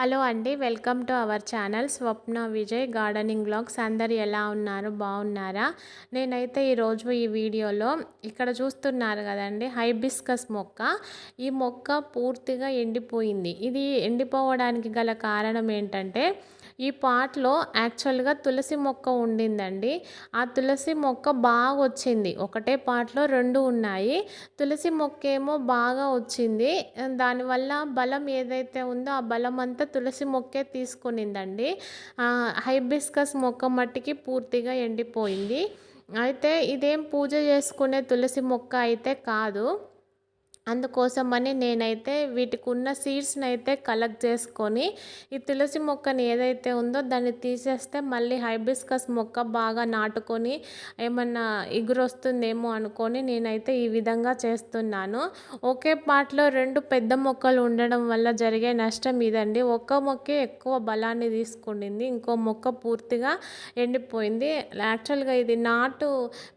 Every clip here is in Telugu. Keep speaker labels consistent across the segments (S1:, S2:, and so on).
S1: హలో అండి welcome to our channel Swapna Vijay gardening blogs అందరు ఎలా ఉన్నారు? బాగున్నారా? నేనైతే ఈరోజు ఈ వీడియోలో ఇక్కడ చూస్తున్నారు కదండి హైబిస్కస్ మొక్క. ఈ మొక్క పూర్తిగా ఎండిపోయింది. ఇది ఎండిపోవడానికి గల కారణం ఏంటంటే ఈ పాట్లో యాక్చువల్గా తులసి మొక్క ఉండిందండి. ఆ తులసి మొక్క బాగా వచ్చింది ఒకటే పాట్లో రెండు ఉన్నాయి. తులసి మొక్క ఏమో బాగా వచ్చింది. దానివల్ల బలం ఏదైతే ఉందో ఆ బలం అంతా తులసి మొక్కే తీసుకునిందండి. హైబిస్కస్ మొక్క మట్టికి పూర్తిగా ఎండిపోయింది. అయితే ఇదేం పూజ చేసుకునే తులసి మొక్క అయితే కాదు. అందుకోసమని నేనైతే వీటికి ఉన్న సీడ్స్ని అయితే కలెక్ట్ చేసుకొని ఈ తులసి మొక్కని ఏదైతే ఉందో దాన్ని తీసేస్తే మళ్ళీ హైబిస్కస్ మొక్క బాగా నాటుకొని ఏమన్నా ఎగురు వస్తుందేమో అనుకొని నేనైతే ఈ విధంగా చేస్తున్నాను. ఒకే పాటలో రెండు పెద్ద మొక్కలు ఉండడం వల్ల జరిగే నష్టం ఇదండి. ఒక్క మొక్కే ఎక్కువ బలాన్ని తీసుకుండింది. ఇంకో మొక్క పూర్తిగా ఎండిపోయింది. యాక్చువల్గా ఇది నాటు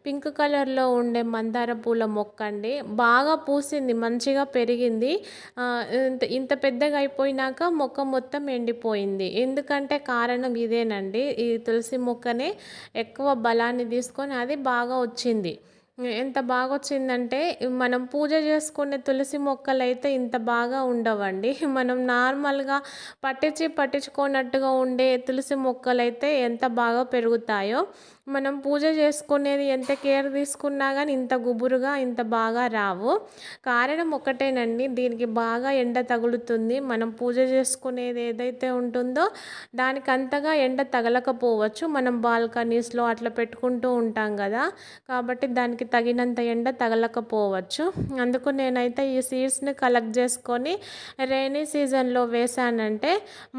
S1: పింక్ కలర్లో ఉండే మందార పూల మొక్క అండి బాగా పూసింది మంచిగా పెరిగింది. ఇంత ఇంత పెద్దగా అయిపోయినాక మొక్క మొత్తం ఎండిపోయింది. ఎందుకంటే కారణం ఇదేనండి. ఈ తులసి మొక్కనే ఎక్కువ బలాన్ని తీసుకొని అది బాగా వచ్చింది. ఎంత బాగా వచ్చిందంటే మనం పూజ చేసుకునే తులసి మొక్కలు అయితే ఇంత బాగా ఉండవండి. మనం నార్మల్గా పట్టించి పట్టించుకోనట్టుగా ఉండే తులసి మొక్కలు అయితే ఎంత బాగా పెరుగుతాయో మనం పూజ చేసుకునేది ఎంత కేర్ తీసుకున్నా కానీ ఇంత గుబురుగా ఇంత బాగా రావు. కారణం ఒకటేనండి దీనికి బాగా ఎండ తగులుతుంది. మనం పూజ చేసుకునేది ఏదైతే ఉంటుందో దానికి అంతగా ఎండ తగలకపోవచ్చు. మనం బాల్కనీస్లో అట్లా పెట్టుకుంటూ ఉంటాం కదా కాబట్టి దానికి తగినంత ఎండ తగలకపోవచ్చు. అందుకు నేనైతే ఈ సీడ్స్ని కలెక్ట్ చేసుకొని రైనీ సీజన్లో వేసానంటే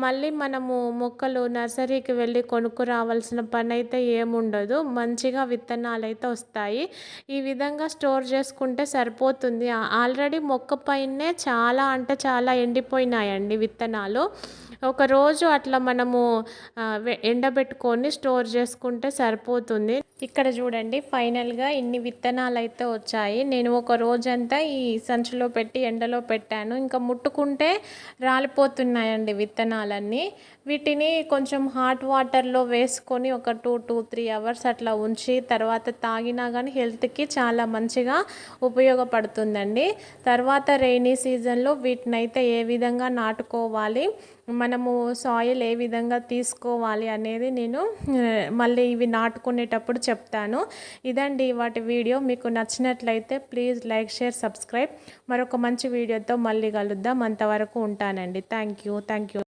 S1: మళ్ళీ మనము మొక్కలు నర్సరీకి వెళ్ళి కొనుక్కు రావాల్సిన పని అయితే ఏముండదు. మంచిగా విత్తనాలు అయితే వస్తాయి. ఈ విధంగా స్టోర్ చేసుకుంటే సరిపోతుంది. ఆల్రెడీ మొక్క పైనే చాలా అంటే చాలా ఎండిపోయినాయండి విత్తనాలు. ఒకరోజు అట్లా మనము ఎండబెట్టుకొని స్టోర్ చేసుకుంటే సరిపోతుంది. ఇక్కడ చూడండి ఫైనల్గా ఇన్ని విత్తనాలు అయితే వచ్చాయి. నేను ఒక రోజంతా ఈ సంచిలో పెట్టి ఎండలో పెట్టాను. ఇంకా ముట్టుకుంటే రాలిపోతున్నాయండి విత్తనాలన్నీ. వీటిని కొంచెం హాట్ వాటర్లో వేసుకొని ఒక టూ టూ త్రీ అవర్స్ అట్లా ఉంచి తర్వాత తాగినా కానీ హెల్త్కి చాలా మంచిగా ఉపయోగపడుతుందండి. తర్వాత రెయినీ సీజన్లో వీటిని అయితే ఏ విధంగా నాటుకోవాలి మనము సాయిల్ ఏ విధంగా తీసుకోవాలి అనేది నేను మళ్ళీ ఇవి నాటుకునేటప్పుడు చెప్తాను. ఇదండి వాటి వీడియో. మీకు నచ్చినట్లయితే ప్లీజ్ లైక్ షేర్ సబ్స్క్రైబ్. మరొక మంచి వీడియోతో మళ్ళీ కలుద్దాం. అంతవరకు ఉంటానండి. Thank you thank you